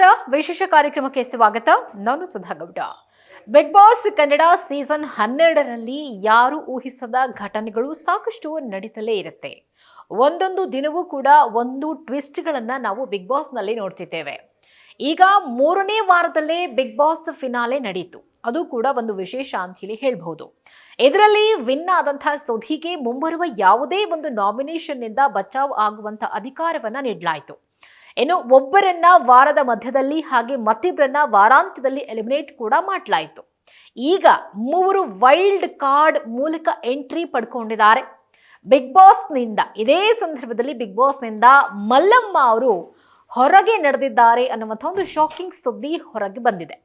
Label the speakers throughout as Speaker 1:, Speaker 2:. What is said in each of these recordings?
Speaker 1: ನಮಸ್ಕಾರ. ವಿಶೇಷ ಕಾರ್ಯಕ್ರಮಕ್ಕೆ ಸ್ವಾಗತ. ನಾನು Sudha Gowda Bigg Boss Kannada season ಹನ್ನೆರಡರಲ್ಲಿ ಯಾರು ಊಹಿಸದ ಘಟನೆಗಳು ಸಾಕಷ್ಟು ನಡೀತಲೇ ಇರುತ್ತೆ. ಒಂದೊಂದು ದಿನವೂ ಕೂಡ ಒಂದು ಟ್ವಿಸ್ಟ್ಗಳನ್ನು ನಾವು ಬಿಗ್ ಬಾಸ್ನಲ್ಲಿ ನೋಡ್ತಿದ್ದೇವೆ. ಈಗ ಮೂರನೇ ವಾರದಲ್ಲೇ ಬಿಗ್ ಬಾಸ್ ಫಿನಾಲೆ ನಡೀತು. ಅದು ಕೂಡ ಒಂದು ವಿಶೇಷ ಅಂತ ಹೇಳಿ ಹೇಳ್ಬಹುದು. ಇದರಲ್ಲಿ ವಿನ್ ಆದಂತಹ ಸುಧಿಗೆ ಮುಂಬರುವ ಯಾವುದೇ ಒಂದು ನಾಮಿನೇಷನ್ನಿಂದ ಬಚಾವ್ ಆಗುವಂತ ಅಧಿಕಾರವನ್ನ ನೀಡಲಾಯಿತು. ಇನ್ನು ಒಬ್ಬರನ್ನ ವಾರದ ಮಧ್ಯದಲ್ಲಿ ಹಾಗೆ ಮತ್ತಿಬ್ಬರನ್ನ ವಾರಾಂತ್ಯದಲ್ಲಿ ಎಲಿಮಿನೇಟ್ ಕೂಡ ಮಾಡಲಾಯಿತು. ಈಗ ಮೂವರು ವೈಲ್ಡ್ ಕಾರ್ಡ್ ಮೂಲಕ ಎಂಟ್ರಿ ಪಡ್ಕೊಂಡಿದ್ದಾರೆ. ಬಿಗ್ ಬಾಸ್ನಿಂದ ಇದೇ ಸಂದರ್ಭದಲ್ಲಿ ಬಿಗ್ ಬಾಸ್ನಿಂದ ಮಲ್ಲಮ್ಮ ಅವರು ಹೊರಗೆ ನಡೆದಿದ್ದಾರೆ ಅನ್ನುವಂಥ ಒಂದು ಶಾಕಿಂಗ್ ಸುದ್ದಿ ಹೊರಗೆ ಬಂದಿದೆ.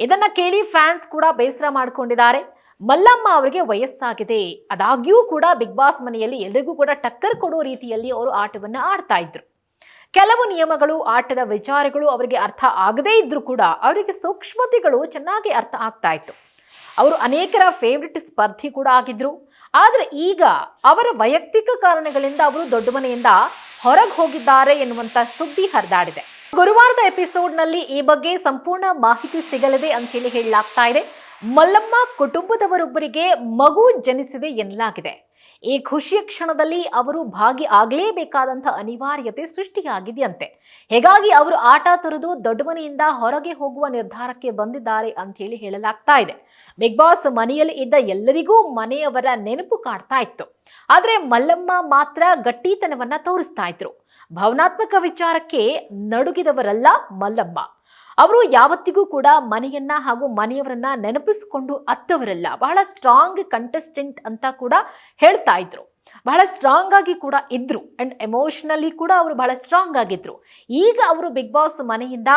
Speaker 1: ಇದನ್ನ ಕೇಳಿ ಫ್ಯಾನ್ಸ್ ಕೂಡ ಬೇಸರ ಮಾಡಿಕೊಂಡಿದ್ದಾರೆ. ಮಲ್ಲಮ್ಮ ಅವರಿಗೆ ವಯಸ್ಸಾಗಿದೆ. ಅದಾಗ್ಯೂ ಕೂಡ ಬಿಗ್ ಬಾಸ್ ಮನೆಯಲ್ಲಿ ಎಲ್ರಿಗೂ ಕೂಡ ಟಕ್ಕರ್ ಕೊಡೋ ರೀತಿಯಲ್ಲಿ ಅವರು ಆಟವನ್ನು ಆಡ್ತಾ ಇದ್ರು. ಕೆಲವು ನಿಯಮಗಳು, ಆಟದ ವಿಚಾರಗಳು ಅವರಿಗೆ ಅರ್ಥ ಆಗದೇ ಇದ್ರೂ ಕೂಡ ಅವರಿಗೆ ಸೂಕ್ಷ್ಮತೆಗಳು ಚೆನ್ನಾಗಿ ಅರ್ಥ ಆಗ್ತಾ ಇತ್ತು. ಅವರು ಅನೇಕರ ಫೇವ್ರೆಟ್ ಸ್ಪರ್ಧಿ ಕೂಡ ಆಗಿದ್ರು. ಆದರೆ ಈಗ ಅವರ ವೈಯಕ್ತಿಕ ಕಾರಣಗಳಿಂದ ಅವರು ದೊಡ್ಡ ಮನೆಯಿಂದ ಹೊರಗೆ ಹೋಗಿದ್ದಾರೆ ಎನ್ನುವಂತ ಸುದ್ದಿ ಹರಿದಾಡಿದೆ. ಗುರುವಾರದ ಎಪಿಸೋಡ್ನಲ್ಲಿ ಈ ಬಗ್ಗೆ ಸಂಪೂರ್ಣ ಮಾಹಿತಿ ಸಿಗಲಿದೆ ಅಂತೇಳಿ ಹೇಳಲಾಗ್ತಾ ಇದೆ. ಮಲ್ಲಮ್ಮ ಕುಟುಂಬದವರೊಬ್ಬರಿಗೆ ಮಗು ಜನಿಸಿದೆ ಎನ್ನಲಾಗಿದೆ. ಈ ಖುಷಿಯ ಕ್ಷಣದಲ್ಲಿ ಅವರು ಭಾಗಿ ಆಗಲೇಬೇಕಾದಂಥ ಅನಿವಾರ್ಯತೆ ಸೃಷ್ಟಿಯಾಗಿದೆಯಂತೆ. ಹೀಗಾಗಿ ಅವರು ಆಟ ತೊರೆದು ದೊಡ್ಡ ಮನೆಯಿಂದ ಹೊರಗೆ ಹೋಗುವ ನಿರ್ಧಾರಕ್ಕೆ ಬಂದಿದ್ದಾರೆ ಅಂತ ಹೇಳಿ ಹೇಳಲಾಗ್ತಾ ಇದೆ. ಬಿಗ್ ಬಾಸ್ ಮನೆಯಲ್ಲಿ ಇದ್ದ ಎಲ್ಲರಿಗೂ ಮನೆಯವರ ನೆನಪು ಕಾಡ್ತಾ ಇತ್ತು. ಆದ್ರೆ ಮಲ್ಲಮ್ಮ ಮಾತ್ರ ಗಟ್ಟಿತನವನ್ನ ತೋರಿಸ್ತಾ ಇದ್ರು. ಭಾವನಾತ್ಮಕ ವಿಚಾರಕ್ಕೆ ನಡುಗಿದವರಲ್ಲ ಮಲ್ಲಮ್ಮ. ಅವರು ಯಾವತ್ತಿಗೂ ಕೂಡ ಮನೆಯನ್ನ ಹಾಗೂ ಮನೆಯವರನ್ನ ನೆನಪಿಸಿಕೊಂಡು ಅತ್ತವರಲ್ಲ. ಬಹಳ ಸ್ಟ್ರಾಂಗ್ ಕಂಟೆಸ್ಟೆಂಟ್ ಅಂತ ಕೂಡ ಹೇಳ್ತಾ ಇದ್ರು. ಬಹಳ ಸ್ಟ್ರಾಂಗ್ ಆಗಿ ಕೂಡ ಇದ್ರು ಅಂಡ್ ಎಮೋಷನಲಿ ಕೂಡ ಅವರು ಬಹಳ ಸ್ಟ್ರಾಂಗ್ ಆಗಿದ್ರು. ಈಗ ಅವರು ಬಿಗ್ ಬಾಸ್ ಮನೆಯಿಂದ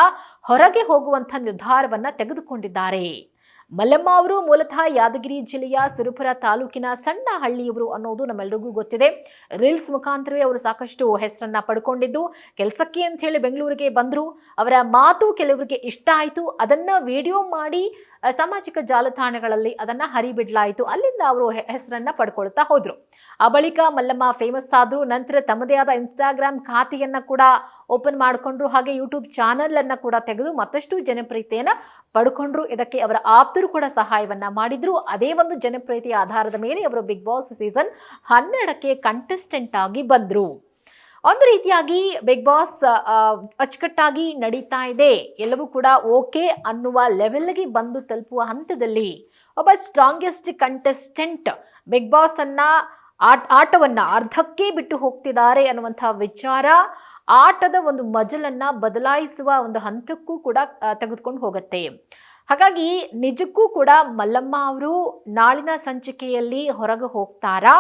Speaker 1: ಹೊರಗೆ ಹೋಗುವಂತ ನಿರ್ಧಾರವನ್ನ ತೆಗೆದುಕೊಂಡಿದ್ದಾರೆ. ಮಲ್ಲಮ್ಮ ಅವರು ಮೂಲತಃ ಯಾದಗಿರಿ ಜಿಲ್ಲೆಯ ಸಿರುಪುರ ತಾಲೂಕಿನ ಸಣ್ಣ ಹಳ್ಳಿಯವರು ಅನ್ನೋದು ನಮ್ಮೆಲ್ಲರಿಗೂ ಗೊತ್ತಿದೆ. ರೀಲ್ಸ್ ಮುಖಾಂತರವೇ ಅವರು ಸಾಕಷ್ಟು ಹೆಸರನ್ನ ಪಡ್ಕೊಂಡಿದ್ದು, ಕೆಲಸಕ್ಕೆ ಅಂತ ಹೇಳಿ ಬೆಂಗಳೂರಿಗೆ ಬಂದರು. ಅವರ ಮಾತು ಕೆಲವರಿಗೆ ಇಷ್ಟ ಆಯಿತು. ಅದನ್ನು ವಿಡಿಯೋ ಮಾಡಿ ಸಾಮಾಜಿಕ ಜಾಲತಾಣಗಳಲ್ಲಿ ಅದನ್ನ ಹರಿಬಿಡ್ಲಾಯಿತು. ಅಲ್ಲಿಂದ ಅವರು ಹೆಸರನ್ನ ಪಡ್ಕೊಳ್ತಾ ಹೋದರು. ಆ ಬಳಿಕ ಮಲ್ಲಮ್ಮ ಫೇಮಸ್ ಆದ್ರು. ನಂತರ ತಮ್ಮದೇ ಆದ ಇನ್ಸ್ಟಾಗ್ರಾಮ್ ಖಾತೆಯನ್ನ ಕೂಡ ಓಪನ್ ಮಾಡಿಕೊಂಡ್ರು. ಹಾಗೆ ಯೂಟ್ಯೂಬ್ ಚಾನಲನ್ನು ಕೂಡ ತೆಗೆದು ಮತ್ತಷ್ಟು ಜನಪ್ರಿಯತೆಯನ್ನು ಪಡ್ಕೊಂಡ್ರು. ಇದಕ್ಕೆ ಅವರ ಆಪ್ತರು ಕೂಡ ಸಹಾಯವನ್ನ ಮಾಡಿದ್ರು. ಅದೇ ಒಂದು ಜನಪ್ರಿಯತೆಯ ಆಧಾರದ ಮೇಲೆ ಅವರು ಬಿಗ್ ಬಾಸ್ ಸೀಸನ್ ಹನ್ನೆರಡಕ್ಕೆ ಕಂಟೆಸ್ಟೆಂಟ್ ಆಗಿ ಬಂದ್ರು. ಒಂದು ರೀತಿಯಾಗಿ ಬಿಗ್ ಬಾಸ್ ಅಚ್ಚುಕಟ್ಟಾಗಿ ನಡೀತಾ ಇದೆ. ಎಲ್ಲವೂ ಕೂಡ ಓಕೆ ಅನ್ನುವ ಲೆವೆಲ್ಗೆ ಬಂದು ತಲುಪುವ ಹಂತದಲ್ಲಿ ಒಬ್ಬ ಸ್ಟ್ರಾಂಗೆಸ್ಟ್ ಕಂಟೆಸ್ಟೆಂಟ್ ಬಿಗ್ ಬಾಸ್ ಅನ್ನ ಆಟ, ಆಟವನ್ನ ಅರ್ಧಕ್ಕೆ ಬಿಟ್ಟು ಹೋಗ್ತಿದ್ದಾರೆ ಅನ್ನುವಂಥ ವಿಚಾರ, ಆಟದ ಒಂದು ಮಜಲನ್ನ ಬದಲಾಯಿಸುವ ಒಂದು ಹಂತಕ್ಕೂ ಕೂಡ ತೆಗೆದುಕೊಂಡು ಹೋಗುತ್ತೆ. ಹಾಗಾಗಿ ನಿಜಕ್ಕೂ ಕೂಡ ಮಲ್ಲಮ್ಮ ಅವರು ನಾಳಿನ ಸಂಚಿಕೆಯಲ್ಲಿ ಹೊರಗೆ ಹೋಗ್ತಾರಾ?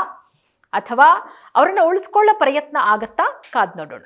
Speaker 1: ಅಥವಾ ಅವರನ್ನು ಉಳಿಸ್ಕೊಳ್ಳೋ ಪ್ರಯತ್ನ ಆಗತ್ತಾ ಕಾದ್ ನೋಡೋಣ.